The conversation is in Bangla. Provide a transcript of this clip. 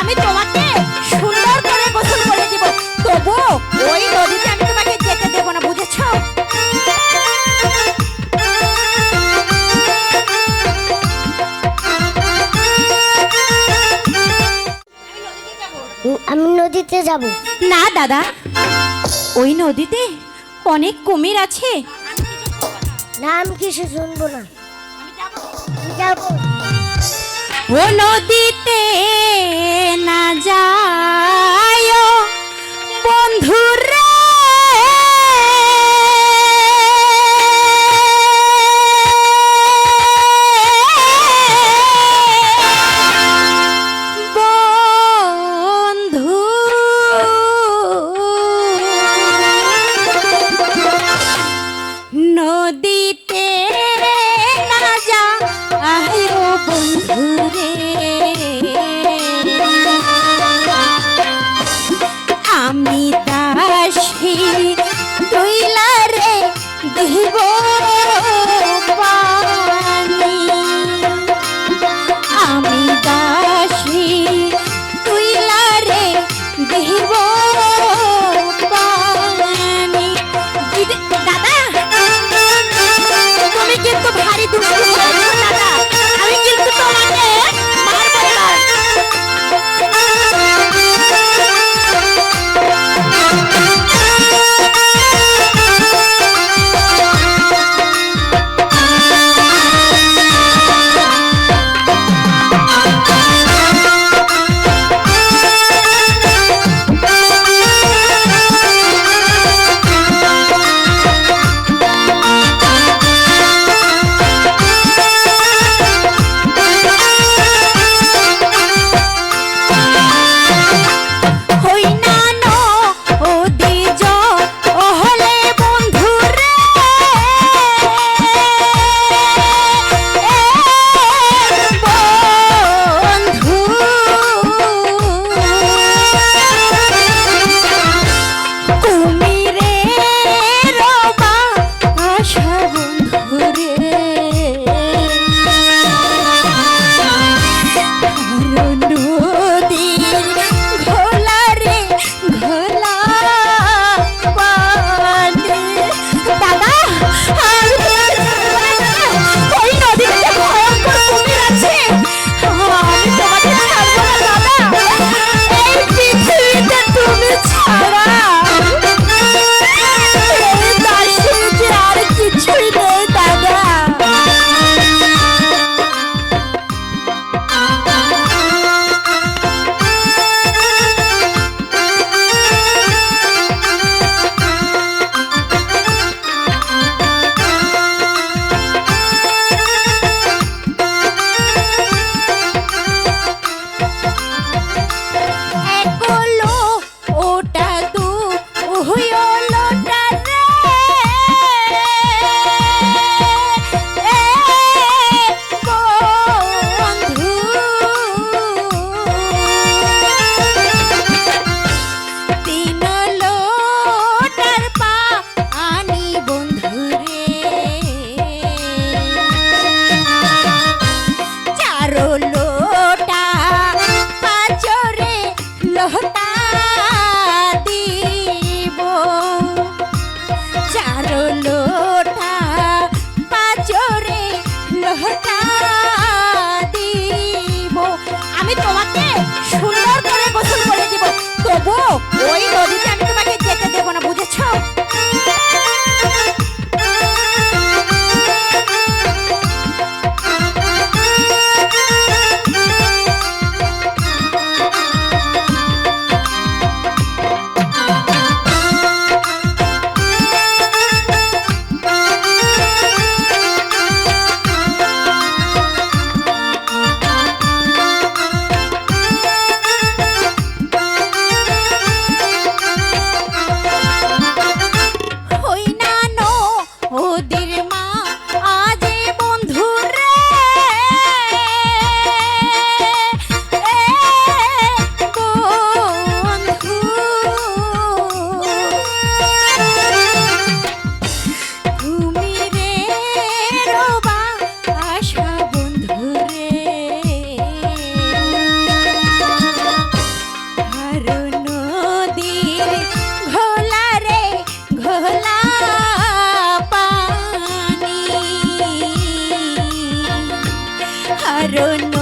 আমি তোমাকে সুন্দর করে গোসল করে দিব। তবু ওই নদীতে আমি তোমাকে যেতে দেবো না বুঝেছ? আমি নদীতে যাব। না দাদা। ওই নদীতে অনেক কুমির আছে। না আমি কিছু শুনব না। আমি যাব ও নদীতে লোটা পাঁচরে লোটা দিব। চারলো Karun